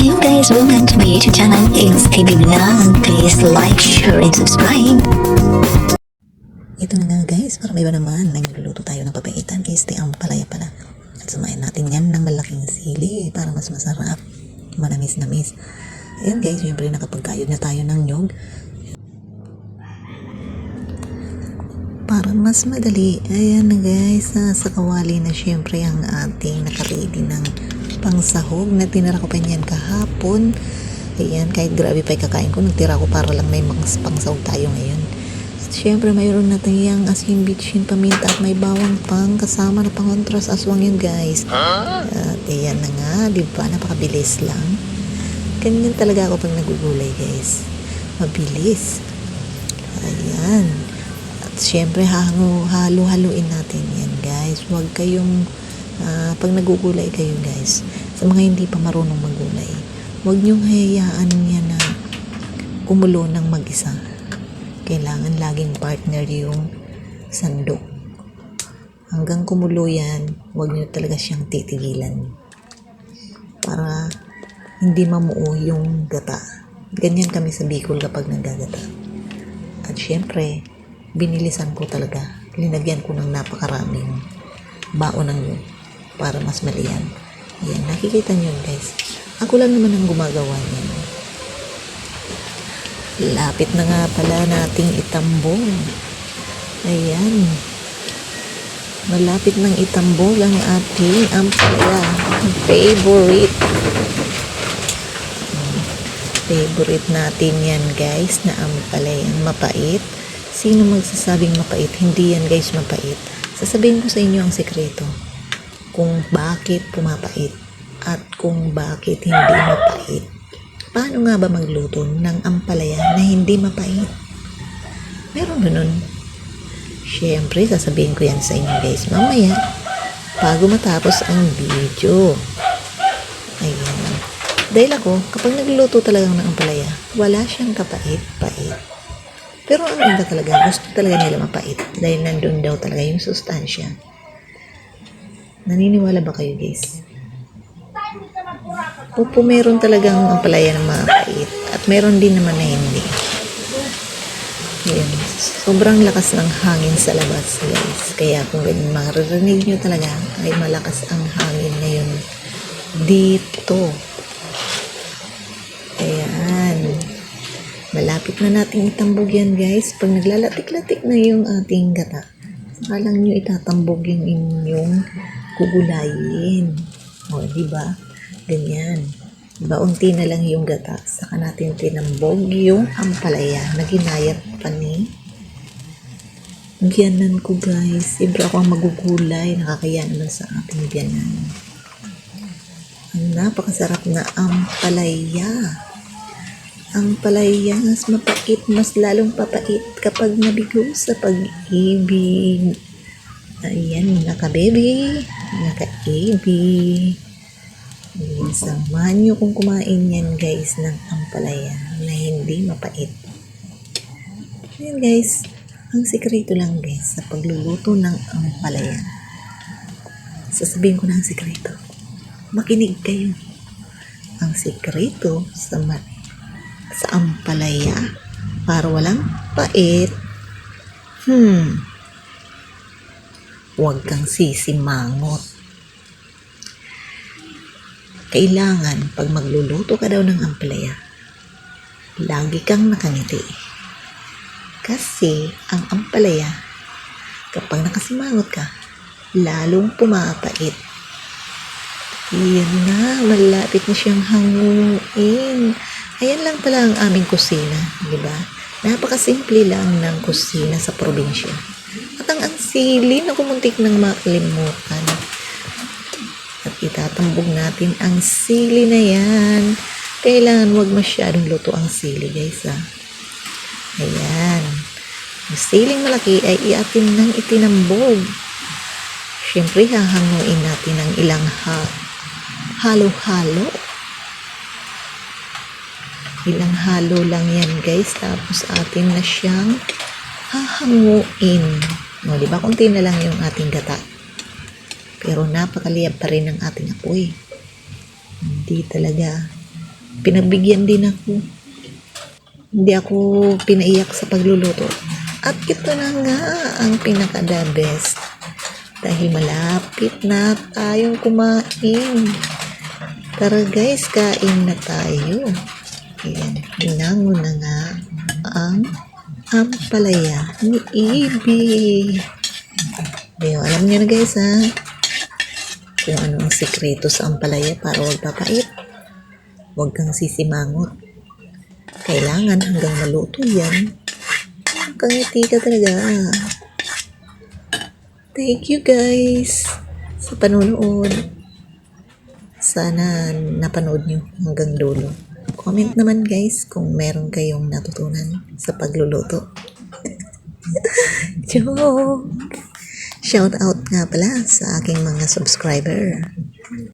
Hello guys, welcome to my YouTube channel. It's TV Vlog. Please like, share, and subscribe. Ito na nga guys, para may iba naman, nagluluto tayo ng papaitan di ang palaya pala. At samayin natin yan ng malaking sili para mas masarap. Manamis-namis. Ayan guys, syempre nakapagkayod na tayo ng nyog. Para mas madali, ayan na guys, sa kawali na syempre ang ating nakaready ng pangsahog na tinira ko pa niyan kahapon. Ayan, kahit grabe pa kakain ko, nagtira ko para lang may mga pangsahog tayo ngayon. At syempre, mayroon natin yung asin, bitchin, paminta at may bawang pang kasama na pangontras aswang yun guys. At ayan na nga, di ba? Napakabilis lang. Ganyan talaga ako pag nagugulay guys. Mabilis. Ayan. At syempre, halo, halo-haluin natin yan guys. Huwag kayong, ah, pag nagugulay kayo guys, sa mga hindi pa marunong magulay, huwag niyong hayaan yan na kumulo ng mag-isa. Kailangan laging partner yung sandok. Hanggang kumulo yan, huwag niyo talaga siyang titigilan. Para hindi mamuo yung gata. Ganyan kami sa Bicol kapag nagagata. At syempre, binilisan ko talaga. Linagyan ko ng napakaraming baon ng yun para mas malian. Yan, nakikita nyo guys. Ako lang naman ang gumagawa niyan. Lapit na nga pala nating itambong. Ayan. Malapit ng itambog ang ating ampalaya. Favorite. Favorite natin yan guys na ampalayang mapait. Sino magsasabing mapait? Hindi yan guys mapait. Sasabihin ko sa inyo ang sekreto. Kung bakit pumapait at kung bakit hindi mapait. Paano nga ba magluto ng ampalaya na hindi mapait? Meron ba nun? Siyempre, sasabihin ko yan sa inyo guys mamaya bago matapos ang video. Ayan. Dahil ako, kapag nagluluto talaga ng ampalaya, wala siyang kapait-pait. Pero ang iba talaga, gusto talaga nila mapait dahil nandun daw talaga yung sustansya. Naniniwala ba kayo guys? Opo, meron talagang ampalaya na mapait at meron din naman na hindi. Ayan. Sobrang lakas ng hangin sa labas, guys. Kaya kung ganyan maririnig nyo talaga, ay malakas ang hangin ngayon dito. Ayan. Malapit na natin itambog yan, guys. Pag naglalatik-latik na yung ating gata, saka lang nyo itatambog yung inyong gugulayin. O, di ba? Ganyan. Diba, unti na lang yung gata. Saka natin tinambog yung ampalaya na ginayat pa ni Giyanan ko guys. Siyempre ako ang magugulay. Nakakaya naman sa ating giyanan. Ang napakasarap na ampalaya. Ang palaya mas mapait, mas lalong papait kapag nabigo sa pag-ibig. Ayan, naka-baby. Naka-baby. Ayan, samahan nyo kung kumain yan guys ng ampalaya na hindi mapait. Ayan guys, ang sikreto lang guys sa pagluluto ng ampalaya. Sasabihin ko na ang sikreto. Makinig kayo. Ang sikreto sa sa ampalaya para walang pait. Hmm. Huwag kang sisimangot. Kailangan pag magluluto ka daw ng ampalaya, lagi kang nakangiti. Kasi ang ampalaya, kapag nakasimangot ka, lalong pumapait. Yan na, malapit na siyang hanguin. Ayan lang pala ang aming kusina, di ba? Napakasimple lang ng kusina sa probinsya. At ang ansili na kumuntik ng makalimutan. At itatambog natin ang sili na yan. Kailangan wag masyadong luto ang sili, guys, ha. Ayan. Ang siling malaki ay iatin ng itinambog. Siyempre, hahanguin natin ng ilang ha halo-halo. Ilang halo lang yan, guys. Tapos atin na siyang hahanguin. O, di ba? Kunti na lang yung ating gata. Pero napakaliyab pa rin ang ating apoy. Hindi talaga pinagbigyan din ako. Hindi ako pinaiyak sa pagluluto. At ito na nga ang pinaka-the best. Dahil malapit na tayong kumain. Tara guys, kain na tayo. Ayan, hinango na nga ang ampalaya ni Ibi. Ayo, alam niyo na guys ha, kung ano ang sikreto sa ampalaya para huwag papait. Huwag kang sisimangot. Kailangan hanggang maluto yan. Kangiti ka talaga. Thank you guys sa panonood. Sana napanood nyo hanggang dulo. Comment naman guys kung meron kayong natutunan sa pagluluto. Joke! Shout out nga pala sa aking mga subscriber.